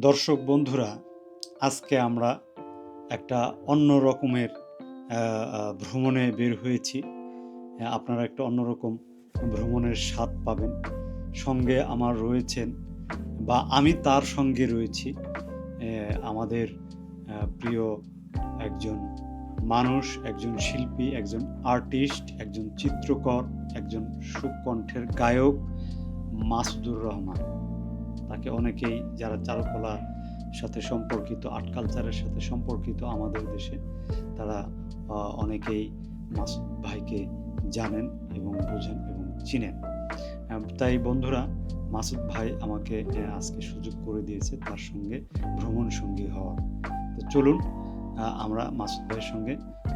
দর্শক বন্ধুরা, আজকে আমরা একটা অন্য রকমের ভ্রমণে বের হয়েছি। আপনারা একটা অন্যরকম ভ্রমণের স্বাদ পাবেন। সঙ্গে আমার রয়েছেন বা আমি তার সঙ্গে রয়েছি আমাদের প্রিয় একজন মানুষ, একজন শিল্পী, একজন আর্টিস্ট, একজন চিত্রকর, একজন সুকণ্ঠের গায়ক মাসুদুর রহমান। তাকে অনেকেই যারা চারুকলার সাথে সম্পর্কিত, আর্ট কালচারের সাথে সম্পর্কিত আমাদের দেশে, তারা অনেকেই মাসুদ ভাইকে জানেন এবং বোঝেন এবং চিনেন। তাই বন্ধুরা, মাসুদ ভাই আমাকে আজকে সুযোগ করে দিয়েছে তার সঙ্গে ভ্রমণ সঙ্গী হওয়ার। তো চলুন আমরা মাসুদ ভাইয়ের সঙ্গে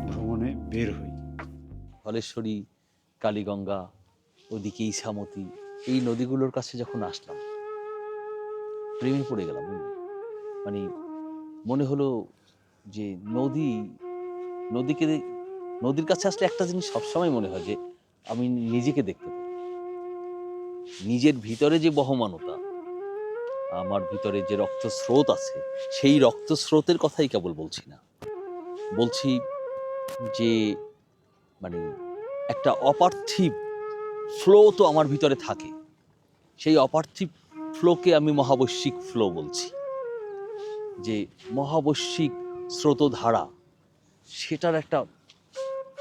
ভ্রমণে বের হই। হলেশ্বরী কালীগঙ্গা, ওদিকে ইসামতি এই নদীগুলোর কাছে যখন আসলাম প্রেমে পড়ে গেলাম মানে মনে হলো যে নদী, নদীকে নদীর কাছে আসলে একটা জিনিস সবসময় মনে হয় যে আমি নিজেকে দেখতে পাই। নিজের ভিতরে যে বহমানতা, আমার ভিতরে যে রক্তস্রোত আছে, সেই রক্তস্রোতের কথাই কেবল বলছি না। বলছি যে মানে একটা অপার্থিব ফ্লো তো আমার ভিতরে থাকে। সেই অপার্থিব ফ্লোকে আমি মহাবৈশ্বিক ফ্লো বলছি। যে মহাবৈশ্বিক স্রোতধারা, সেটার একটা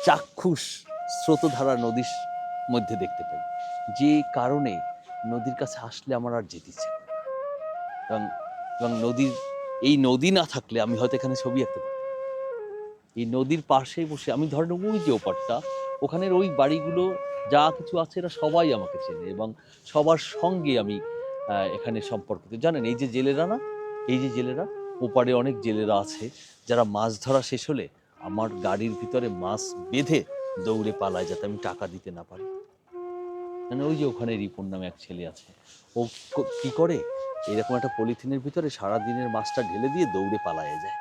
চাক্ষুষ স্রোতধারা নদীর মধ্যে দেখতে পাই। যে কারণে নদীর কাছে আসলে আমার আর যেতে ইচ্ছে এবং এবং নদীর, এই নদী না থাকলে আমি হয়তো এখানে ছবি আঁকতে পারি এই নদীর পাশেই বসে আমি ধরেন ওই যে ওপারটা, ওখানের ওই বাড়িগুলো, যা কিছু আছে এরা সবাই আমাকে চেনে এবং সবার সঙ্গে আমি এখানে সম্পর্কিত। জানেন, এই যে জেলেরা না, এই যে জেলেরা, ওপারে অনেক জেলেরা আছে, যারা মাছ ধরা শেষ হলে আমার গাড়ির ভিতরে মাছ বেঁধে দৌড়ে পালায় যাতে আমি টাকা দিতে না পারি। মানে ওই যে ওখানে রিপন নামে এক ছেলে আছে, ও ক- করে? এরকম একটা পলিথিনের ভিতরে সারা দিনের মাছটা ঢেলে দিয়ে দৌড়ে পালায়ে যায়।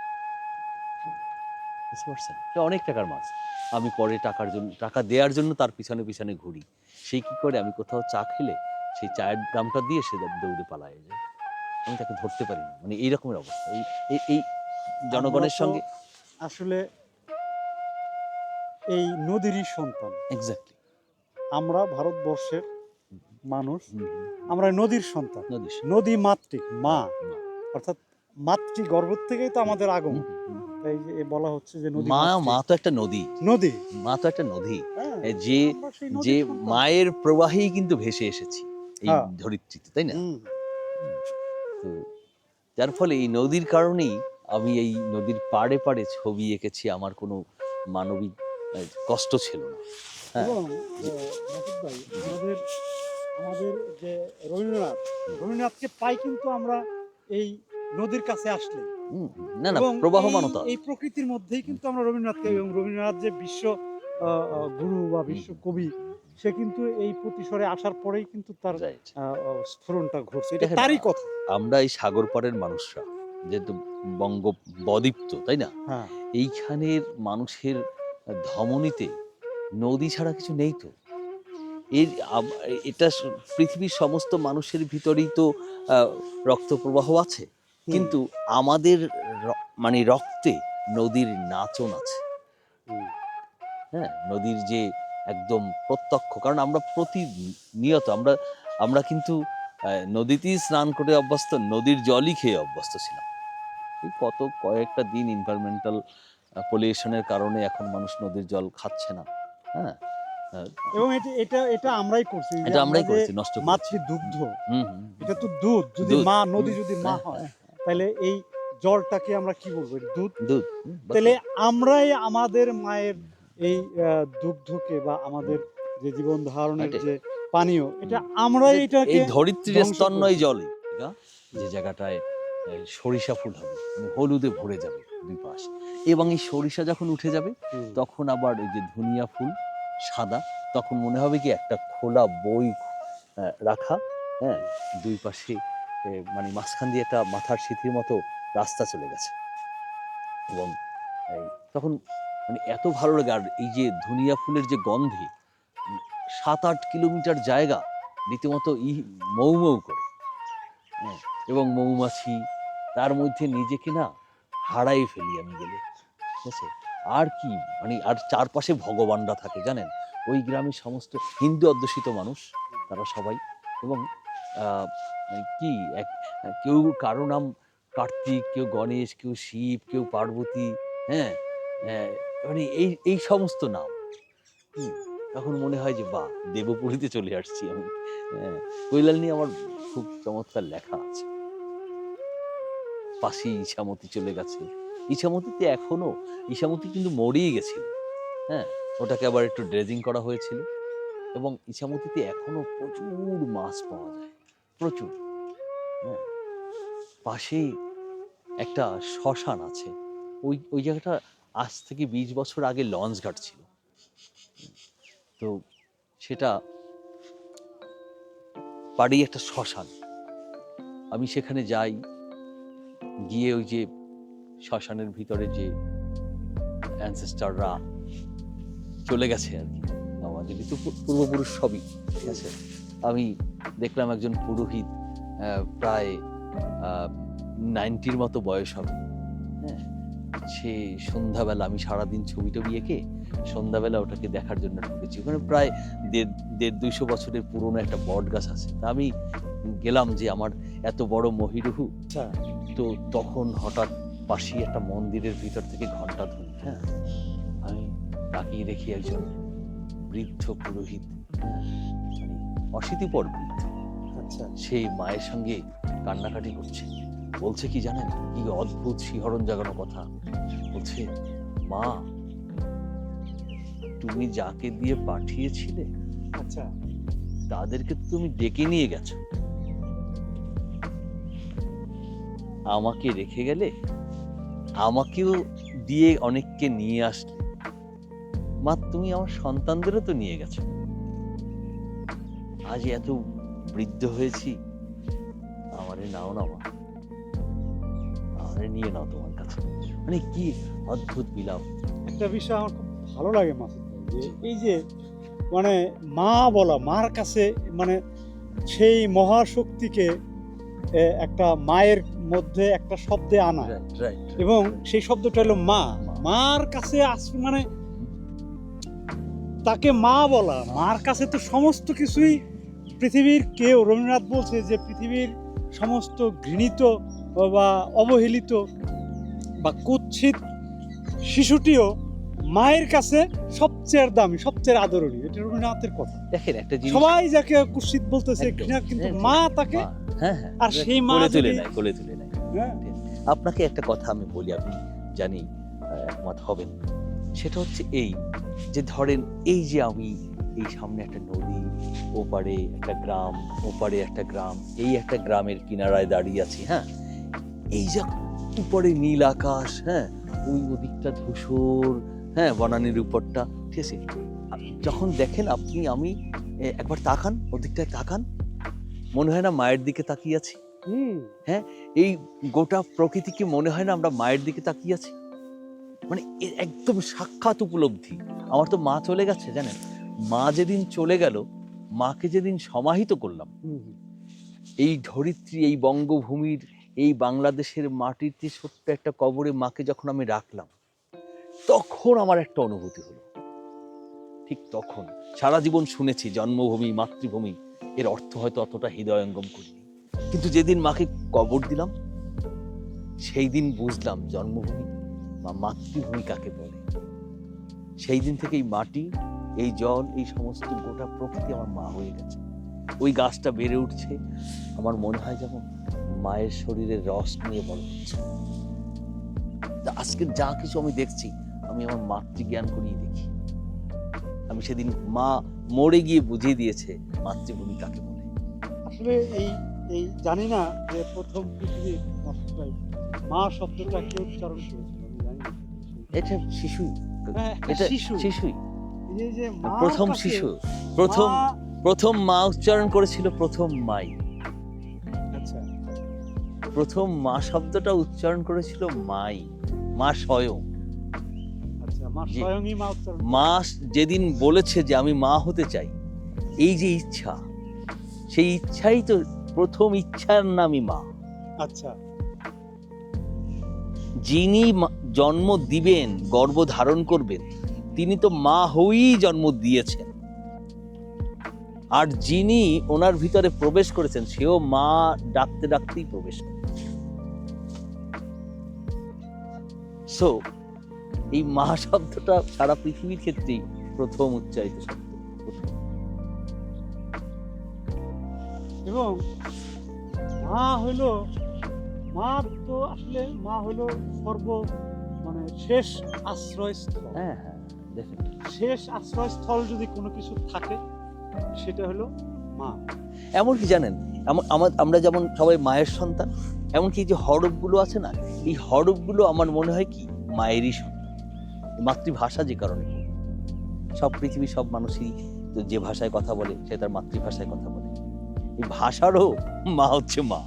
বুঝতে পারছেন? এটা অনেক টাকার মাছ। আমি পরে টাকার জন্য, টাকা দেওয়ার জন্য তার পিছনে পিছনে ঘুরি। সেই কি করে? আমি কোথাও চা খেলে সেই চায়ের দামটা দিয়ে সে দৌড়ে পালায়ে যায় আমি তাকে ধরতে পারি না। মানে এই রকমের অবস্থা। এই এই- জনগণের সঙ্গে আসলে এই নদীরই সন্তান। এক্স্যাক্টলি আমরা ভারতবর্ষের মানুষ। আমরা নদীর সন্তান। নদী নদী মাতৃক মা। অর্থাৎ মাতৃ গর্ভ থেকেই তো আমাদের আগমন। তাই যে বলা হচ্ছে যে নদী মা। মা তো একটা নদী। নদী। মা তো একটা নদী। হ্যাঁ, যে যে মায়ের প্রবাহেই কিন্তু ভেসে এসেছি। এই হ্যাঁ। ধরিত্রীতে তাই না? তো যার ফলে এই নদীর কারণেই আমি এই নদীর পাড়ে পাড়ে ছবি এঁকেছি আমার কোনো মানবিক কষ্ট ছিল না। হ্যাঁ। আমাদের আমাদের যে রবীন্দ্রনাথ রবীন্দ্রনাথকে পাই কিন্তু আমরা এই নদীর কাছে আসলে। না না প্রবাহমানতা। এই- প্রকৃতির মধ্যেই কিন্তু আমরা রবীন্দ্রনাথকে এবং রবীন্দ্রনাথ যে বিশ্ব গুরু বা বিশ্ব কবি সে কিন্তু এই প্রতিসরে আসার পরেই কিন্তু তার স্ফুরণটা ঘটছে। এটা তারই কথা। আমরা এই সাগর পাড়ের মানুষরা যেহেতু বঙ্গ বদ্বীপ্ত তাই না? হ্যাঁ। এইখানের মানুষের ধমনীতে নদী ছাড়া কিছু নেই তো? এর এটা পৃথিবীর সমস্ত মানুষের ভিতরেই তো রক্ত প্রবাহ আছে। কিন্তু আমাদের মানে রক্তে নদীর নাচন আছে। হ্যাঁ নদীর যে একদম প্রত্যক্ষ। কারণ আমরা প্রতিনিয়ত আমরা আমরা কিন্তু নদীতেই স্নান করে অভ্যস্ত নদীর জলই খেয়ে অভ্যস্ত ছিলাম। এই কত কয়েকটা দিন এনভায়রনমেন্টাল পলিউশনের কারণে এখন মানুষ নদীর জল খাচ্ছে না। হ্যাঁ? এবং এটা এটা এটা আমরাই করছি এটা আমরাই করেছি নষ্ট করেছি। মাতৃ দুগ্ধ। হুম। এটা তো দুধ যদি মা নদী যদি মা হ্যাঁ, হয় হ্যাঁ, তাহলে এই জলটাকে আমরা কি বলব? দুধ? দুধ। তাহলে আমরাই আমাদের মায়ের এই দুগ্ধকে বা আমাদের যে জীবন ধারণের যে পানীয় এটা আমরাই এই- এটাকে এই ধরিত্রীর স্তন্যই। জলে যে জায়গাটায় সরিষা ফুল হবে মানে হলুদে ভরে যাবে দুই পাশ। এবং এই সরিষা যখন উঠে যাবে তখন আবার ওই যে ধনিয়া ফুল সাদা তখন মনে হবে কি একটা খোলা বই রাখা হ্যাঁ? দুই পাশে মানে মাঝখান দিয়ে একটা মাথার সিথির মতো রাস্তা চলে গেছে। এবং তখন মানে এত ভালো লাগে। আর এই যে ধনিয়া ফুলের যে গন্ধে সাত আট কিলোমিটার জায়গা রীতিমতো ই মৌ মৌ করে। হ্যাঁ, এবং মৌমাছি তার মধ্যে নিজেকে না হারাই ফেলি আমি গেলে। ঠিক আছে? আর কি? মানে আর চারপাশে ভগবানরা থাকে জানেন? ওই গ্রামের সমস্ত হিন্দু অধ্যুষিত মানুষ তারা সবাই। এবং মানে কি এক কেউ কারও নাম কার্তিক কেউ গণেশ কেউ শিব কেউ পার্বতী হ্যাঁ? হ্যাঁ, মানে এই এই সমস্ত নাম। তখন মনে হয় যে, বাহ, দেবপুরীতে চলে আসছি আমি। হ্যাঁ কৈলাল নিয়ে আমার খুব চমৎকার লেখা আছে। পাশে ইছামতি চলে গেছে। ইছামতিতে এখনও, ইছামতি কিন্তু মরিয়ে গেছিল। হ্যাঁ ওটাকে আবার একটু ড্রেজিং করা হয়েছিল। এবং ইছামতিতে এখনও প্রচুর মাছ পাওয়া যায়। প্রচুর। হ্যাঁ পাশেই একটা শ্মশান আছে। ওই ওই জায়গাটা আজ থেকে বিশ বছর আগে লঞ্চ ঘাট ছিল। তো সেটা বাড়ি একটা শ্মশান। আমি সেখানে যাই, গিয়ে ওই যে শ্মশানের ভিতরে যে অ্যানসেস্টাররা চলে গেছে আর কি, আমাদের তো পূর্বপুরুষ সবই ঠিক আছে আমি দেখলাম একজন পুরোহিত প্রায় নাইনটির মতো বয়স হবে। সে সন্ধ্যাবেলা আমি সারাদিন ছবি টবি এঁকে সন্ধ্যাবেলা ওটাকে দেখার জন্য ঢুকেছি। ওখানে প্রায় দেড় দেড় দুইশো বছরের পুরনো একটা বট গাছ আছে। তা আমি গেলাম যে আমার এত বড় মহিরুহু। আচ্ছা। তো তখন হঠাৎ পাশেই একটা মন্দিরের ভিতর থেকে ঘণ্টা ধ্বনি হ্যাঁ? আমি তাকিয়ে দেখি একজন বৃদ্ধ পুরোহিত। মানে অশীতিপর বৃদ্ধ। আচ্ছা। সেই মায়ের সঙ্গে কান্নাকাটি করছে। বলছে কি জানেন? কি অদ্ভুত শিহরণ জাগানো কথা। বলছে মা তুমি যাকে দিয়ে পাঠিয়েছিলে আচ্ছা। তাদেরকে তুমি ডেকে নিয়ে গেছো। আমাকে রেখে গেলে আমাকেও দিয়ে অনেককে নিয়ে আসলে। মা তুমি আমার সন্তানদেরও তো নিয়ে গেছো। আজ এত বৃদ্ধ হয়েছি আমারে নাও না মা। আমারে নিয়ে নাও তোমার কাছে মানে কি অদ্ভুত বিলাপ একটা বিষয় আমার খুব ভালো লাগে মাসুদ যে এই যে মানে মা বলা মার কাছে মানে সেই মহাশক্তিকে একটা মায়ের মধ্যে একটা শব্দে আনা। এবং সেই শব্দটা হলো মা। মা। মার কাছে আস মানে তাকে মা বলা। মার কাছে তো সমস্ত কিছুই পৃথিবীর কেউ। রবীন্দ্রনাথ বলছে যে পৃথিবীর সমস্ত ঘৃণিত বা অবহেলিত বা কুৎসিত শিশুটিও মায়ের কাছে সবচেয়ে দামি সবচেয়ে আদরণীয়। এটা রবীন্দ্রনাথের কথা। দেখেন একটা জিনিস সবাই যাকে কুৎসিত বলতেছে ঘৃণা কিন্তু মা তাকে হ্যাঁ হ্যাঁ। আর সেই মা তুলে নেয় কোলে তুলে নেয়। হ্যাঁ, আপনাকে একটা কথা আমি বলি আপনি জানি একমত হবেন। সেটা হচ্ছে এই যে ধরেন এই যে আমি এই সামনে একটা নদী ওপারে একটা গ্রাম ওপারে একটা গ্রাম এই একটা গ্রামের কিনারায় দাঁড়িয়ে আছি হ্যাঁ? এই যে উপরে নীল আকাশ হ্যাঁ? ওই ওদিকটা ধূসর হ্যাঁ? বনানীর উপরটা ঠিক আছে? যখন দেখেন আপনি আমি একবার তাকান ওদিকটায় তাকান মনে হয় না মায়ের দিকে তাকিয়ে আছি। হুম। এই গোটা প্রকৃতিকে মনে হয় না আমরা মায়ের দিকে তাকিয়ে আছি? মানে একদম সাক্ষাৎ উপলব্ধি। আমার তো মা চলে গেছে জানেন? মা যেদিন চলে গেল মাকে যেদিন সমাহিত করলাম। এই ধরিত্রী এই বঙ্গভূমির এই বাংলাদেশের মাটিতে ছোট্ট একটা কবরে মাকে যখন আমি রাখলাম, তখন আমার একটা অনুভূতি হলো। ঠিক তখন, সারা জীবন শুনেছি জন্মভূমি, মাতৃভূমি, এর অর্থ হয়তো অতটা হৃদয়ঙ্গম করিনি। কিন্তু যেদিন মাকে কবর দিলাম, সেই দিন বুঝলাম জন্মভূমি বা মাতৃভূমি কাকে বলে। সেই দিন থেকে এই মাটি, এই জল, এই সমস্ত গোটা প্রকৃতি আমার মা হয়ে গেছে। ওই গাছটা বেড়ে উঠছে, আমার মনে হয় যেমন মায়ের শরীরের রস নিয়ে বড় হচ্ছে। আজকে যা কিছু আমি দেখছি আমি আমার মাতৃজ্ঞান করিয়ে দেখি। আমি সেদিন মা মরে গিয়ে বুঝিয়ে দিয়েছে মাতৃভূমি কাকে বলে। আসলে এই এই জানি না যে প্রথম পৃথিবীর মা শব্দটা কে উচ্চারণ করেছিল এটা শিশুই হ্যাঁ, এটা শিশু। শিশুই। প্রথম শিশু। প্রথম প্রথম মা উচ্চারণ করেছিল প্রথম মাই। প্রথম মা শব্দটা উচ্চারণ করেছিল মাই মা স্বয়ং। আচ্ছা মা যেদিন বলেছে যে আমি মা হতে চাই এই যে ইচ্ছা সেই ইচ্ছাই তো প্রথম ইচ্ছার নামই মা। আচ্ছা। যিনি জন্ম দিবেন গর্ভ ধারণ করবেন তিনি তো মা হয়েই জন্ম দিয়েছেন। আর যিনি ওনার ভিতরে প্রবেশ করেছেন সেও মা ডাকতে ডাকতেই প্রবেশ করেছে সো এই মা শব্দটা সারা পৃথিবীর ক্ষেত্রেই প্রথম উচ্চারিত শব্দ। এবং মা হলো মা তো আসলে মা হলো সর্ব মানে শেষ আশ্রয়স্থল হ্যাঁ হ্যাঁ. শেষ আশ্রয়স্থল যদি কোনো কিছু থাকে সেটা হলো মা। জানেন এমন- আমার আমরা যেমন সবাই মায়ের সন্তান এমনকি যে হরফগুলো আছে না, এই হরফগুলো আমার মনে হয় কি? মায়েরই সন্তান মাতৃভাষা যে কারণে। সব পৃথিবীর সব মানুষই তো যে ভাষায় কথা বলে, সে তার মাতৃভাষায় কথা বলে। এই ভাষারও মা হচ্ছে মা।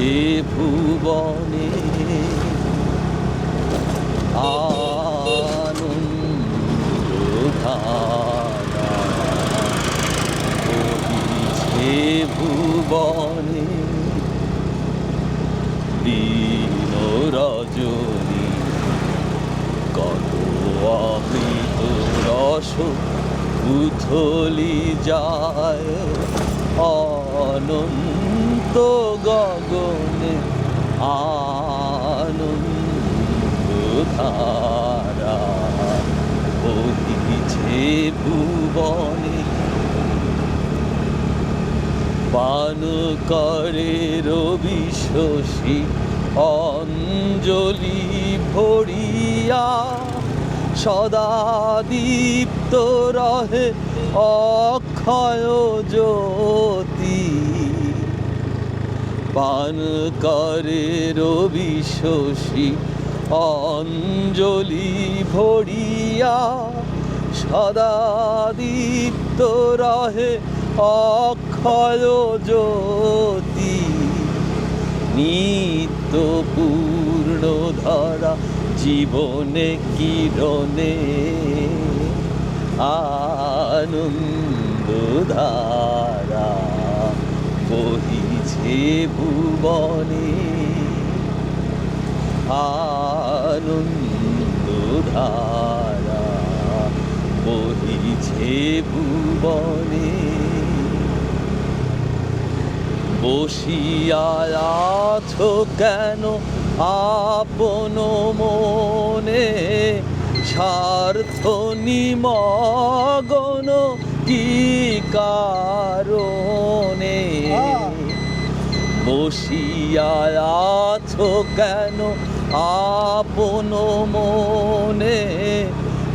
বহিছে ভুবনে বহিছে ভুবনে দিন রজনী কত অমৃত রস উথলি যায় অনন্ত গগনে আনন্দ ধারা বহিছে ভুবনে। পান করে রবি শশী, অঞ্জলি ভরিয়া। সদা দীপ্ত রহে অক্ষয় জ্যোতি। পান করে রবি শশী। অঞ্জলি ভরিয়া সদা দীপ্ত রহে অক্ষয় জ্যোতি। নিত্য পূর্ণ ধরা জীবনে কিরণে আনন্দ ধারা বহিছে ভুবনে আনন্দ ধারা বহিছে ভুবনে। বসিয়া আছো কেন আপন মনে? স্বার্থ নিমগন কি কারণে? বসিয়া আছো কেন? আপন মনে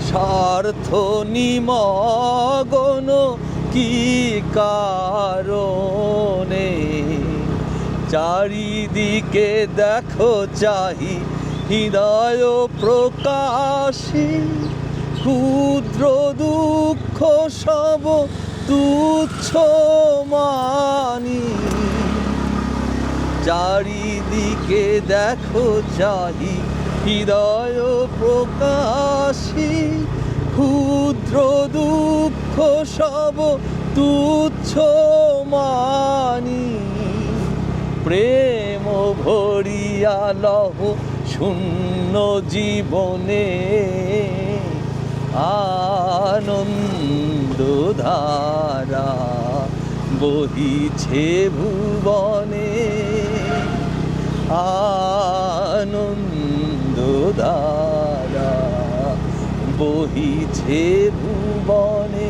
স্বার্থ নিমগন কি কারণে? চারিদিকে দেখো চাহি হৃদয় প্রকাশী, ক্ষুদ্র দুঃখ সব তুচ্ছ মানি। চারিদিকে দেখো চাহি, হৃদয় প্রকাশী, ক্ষুদ্র দুঃখ সব তুচ্ছ মানি। প্রেম ভরিয়া লহ শূন্য জীবনে, আনন্দ ধারা বহিছে ভুবনে। আনন্দ দাদা বহিছে ভুবনে